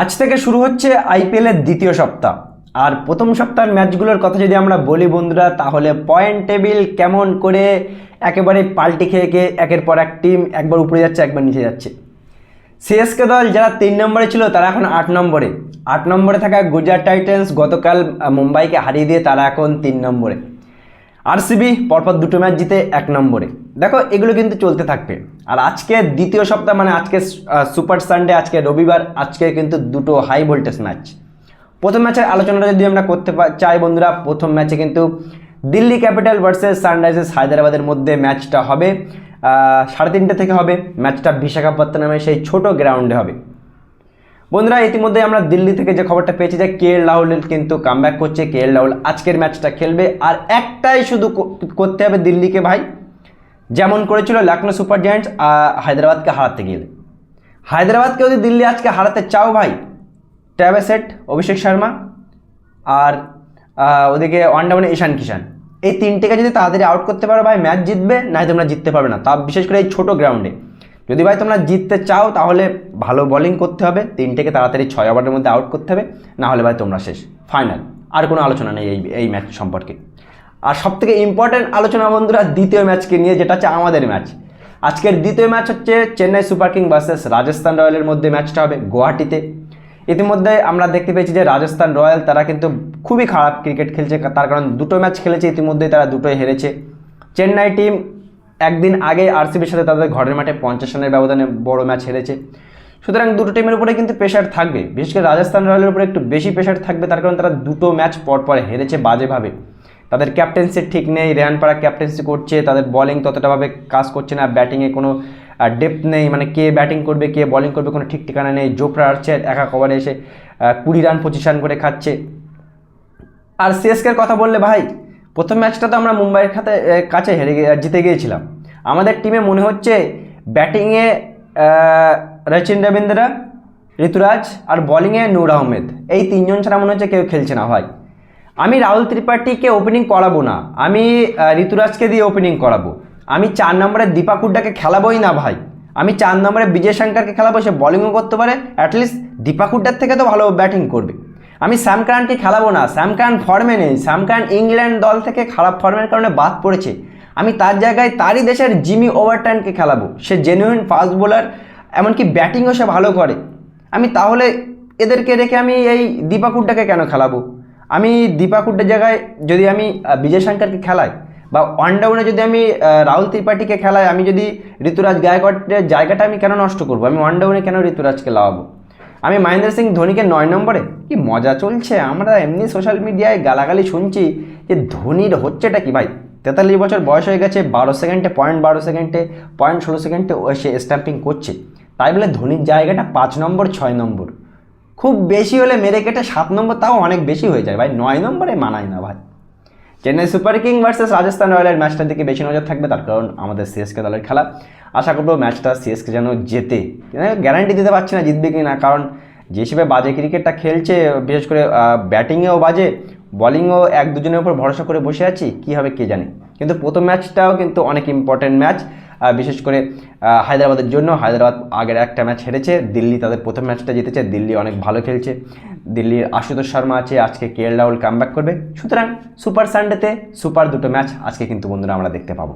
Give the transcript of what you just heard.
আজ থেকে শুরু হচ্ছে আইপিএলের দ্বিতীয় সপ্তাহ। আর প্রথম সপ্তাহের ম্যাচগুলোর কথা যদি আমরা বলি বন্ধুরা, তাহলে পয়েন্ট টেবিল কেমন করে একেবারে পাল্টি খেয়ে খেয়ে একের পর এক টিম একবার উপরে যাচ্ছে, একবার নিচে যাচ্ছে। সিএসকে দল যারা তিন নম্বরে ছিল, তারা এখন আট নম্বরে। আট নম্বরে থাকা গুজরাট টাইটেন্স গতকাল মুম্বাইকে হারিয়ে দিয়ে তারা এখন তিন নম্বরে। আরসিবি পরপর দুটো ম্যাচ জিতে এক নম্বরে। দেখো, এগুলো কিন্তু চলতে থাকবে। আর আজকে দ্বিতীয় সপ্তাহ মানে আজকে সুপার সানডে, আজকে রবিবার, আজকে কিন্তু দুটো হাই ভোল্টেজ ম্যাচ প্রথম ম্যাচের আলোচনাটা যদি আমরা করতে চাই বন্ধুরা, প্রথম ম্যাচে কিন্তু দিল্লি ক্যাপিটাল ভার্সেস সানরাইজার্স হায়দ্রাবাদের মধ্যে ম্যাচটা হবে। সাড়ে তিনটে থেকে হবে। ম্যাচটা বিশাখাপত্তনমে সেই ছোট গ্রাউন্ডে হবে। বন্ধুরা, ইতিমধ্যে আমরা দিল্লি থেকে যে খবরটা পেয়েছি যে কে এল রাহুল কিন্তু কামব্যাক করছে। কে এল রাহুল আজকের ম্যাচটা খেলবে। আর একটাই শুধু করতে হবে দিল্লিকে ভাই। যেমন করেছিল লখনৌ সুপার জায়ান্টস হায়দ্রাবাদকে হারাতে গেলে। হায়দ্রাবাদকে যদি দিল্লি আজকে হারাতে চাও ভাই, ট্যাবেসেট, অভিষেক শর্মা আর ওদিকে ওয়ান ডাউনে ঈশান কিষান এই তিনটেকে যদি তাড়াতাড়ি আউট করতে পারো ভাই ম্যাচ জিতবে নাই তোমরা জিততে পারবে না। তা বিশেষ করে এই ছোট গ্রাউন্ডে যদি ভাই তোমরা জিততে চাও, তাহলে ভালো বোলিং করতে হবে। তিনটেকে তাড়াতাড়ি ছয় ওভারের মধ্যে আউট করতে হবে। না হলে ভাই তোমরা শেষ। ফাইনাল আর কোনো আলোচনা নেই এই এই ম্যাচ সম্পর্কে। আর সবথেকে ইম্পর্ট্যান্ট আলোচনা বন্ধুরা দ্বিতীয় ম্যাচকে নিয়ে, যেটা হচ্ছে আমাদের ম্যাচ আজকের দ্বিতীয় ম্যাচ হচ্ছে Chennai super king versus Rajasthan রয়্যালের মধ্যে ম্যাচটা হবে গুয়াহাটিতে। ইতিমধ্যে আমরা দেখতে পেয়েছি যে রাজস্থান রয়্যাল তারা কিন্তু খুবই খারাপ ক্রিকেট খেলছে, তার কারণ দুটো ম্যাচ খেলেছে, ইতিমধ্যেই তারা দুটোই হেরেছে। চেন্নাই টিম একদিন আগে আরসিবির সাথে তাদের ঘরের মাঠে পঞ্চাশ রানের ব্যবধানে বড় ম্যাচ হেরেছে। সুতরাং দুটো টিমের উপরে কিন্তু প্রেশার থাকবে। বিশেষ করে রাজস্থান রয়্যালের উপরে একটু বেশি প্রেশার থাকবে, তার কারণ তারা দুটো ম্যাচ পর পর হেরেছে বাজেভাবে। তাদের ক্যাপ্টেন্সি ঠিক নেই রেহান পাড়া ক্যাপ্টেন্সি করছে, তাদের বলিং ততটাভাবে কাজ করছে না ব্যাটিংয়ে কোনো ডেপথ নেই মানে কে ব্যাটিং করবে, কে বলিং করবে কোনো ঠিক ঠিকানা নেই। জোফরা আর্চার একা কভারে এসে কুড়ি রান পঁচিশ রান করে খাচ্ছে। আর সিএসকের কথা বললে ভাই, প্রথম ম্যাচটা তো আমরা মুম্বাইয়ের খাতে কাছে হেরে জিতে গিয়েছিলাম। আমাদের টিমে মনে হচ্ছে ব্যাটিংয়ে রচিন রবীন্দ্রা, ঋতুরাজ আর বলিংয়ে নূর আহমেদ। এই তিনজন ছাড়া মনে হচ্ছে কেউ খেলছে না ভাই। আমি রাহুল ত্রিপাঠীকে ওপেনিং করাবো না, আমি ঋতুরাজকে দিয়ে ওপেনিং করাবো। আমি চার নম্বরে দীপা কুড্ডাকে খেলাবোই না ভাই। আমি চার নম্বরে বিজয় শঙ্করকে খেলাবো, সে বলিংও করতে পারে। অ্যাটলিস্ট দীপা কুড্ডার থেকে তো ভালো ব্যাটিং করবে। আমি স্যামকারানকে খেলাবো না স্যামকারান ফর্মে নেই স্যামকারান ইংল্যান্ড দল থেকে খারাপ ফর্মের কারণে বাদ পড়েছে। আমি তার জায়গায় তারই দেশের জিমি ওভারটাইনকে খেলাবো, সে জেনুইন ফাস্ট বোলার এমনকি ব্যাটিংও সে ভালো করে। আমি তাহলে এদেরকে রেখে আমি এই দীপা কুড্ডাকে কেন খেলাবো? আমি দীপা কুড্ডার জায়গায় যদি আমি বিজয় শঙ্করকে খেলাই বা ওয়ান ডাউনে যদি আমি রাহুল ত্রিপাঠীকে খেলাই, আমি যদি ঋতুরাজ গায়কোয়াড়ের জায়গাটা আমি কেন নষ্ট করব? আমি ওয়ান ডাউনে কেন ঋতুরাজকে লাগাবো? আমি মহেন্দ্র সিং ধোনিকে নয় নম্বরে? কি মজা চলছে? আমরা এমনি সোশ্যাল মিডিয়ায় গালাগালি শুনছি যে ধোনির হচ্ছেটা কি? ভাই, তেতাল্লিশ বছর বয়স হয়ে গেছে, বারো সেকেন্ডে পয়েন্ট বারো সেকেন্ডে পয়েন্ট ষোলো সেকেন্ডে সে স্ট্যাম্পিং করছে। তাই বলে ধোনির জায়গাটা পাঁচ নম্বর, ছয় নম্বর। খুব বেশি হলে মেরে কেটে সাত নম্বর, তাও অনেক বেশি হয়ে যায়। ভাই, নয় নম্বরে মানায় না, ভাই। Chennai super king versus Rajasthan রয়্যালের ম্যাচটার দিকে বেশি নজর থাকবে, তার কারণ আমাদের সিএসকে দলের খেলা। আশা করব ম্যাচটা সিএসকে যেন জেতে। গ্যারান্টি দিতে পারছি না জিতবে কি না, কারণ যে হিসেবে বাজে ক্রিকেটটা খেলছে, বিশেষ করে ব্যাটিংয়েও বাজে বলিংও এক দুজনের উপর ভরসা করে বসে আছি, কী হবে কে জানে। কিন্তু প্রথম ম্যাচটাও কিন্তু অনেক ইম্পর্টেন্ট ম্যাচ। বিশেষ করে হায়দ্রাবাদের জন্য হায়দ্রাবাদ আগের একটা ম্যাচ হেরেছে, দিল্লি তাদের প্রথম ম্যাচটা জিতেছে, দিল্লি অনেক ভালো খেলছে। দিল্লির আশুতোষ শর্মা আছে, আজকে কে এল রাহুল কামব্যাক করবে। সুতরাং, সুপার সানডেতে সুপার দুটো ম্যাচ আজকে কিন্তু বন্ধুরা আমরা দেখতে পাবো।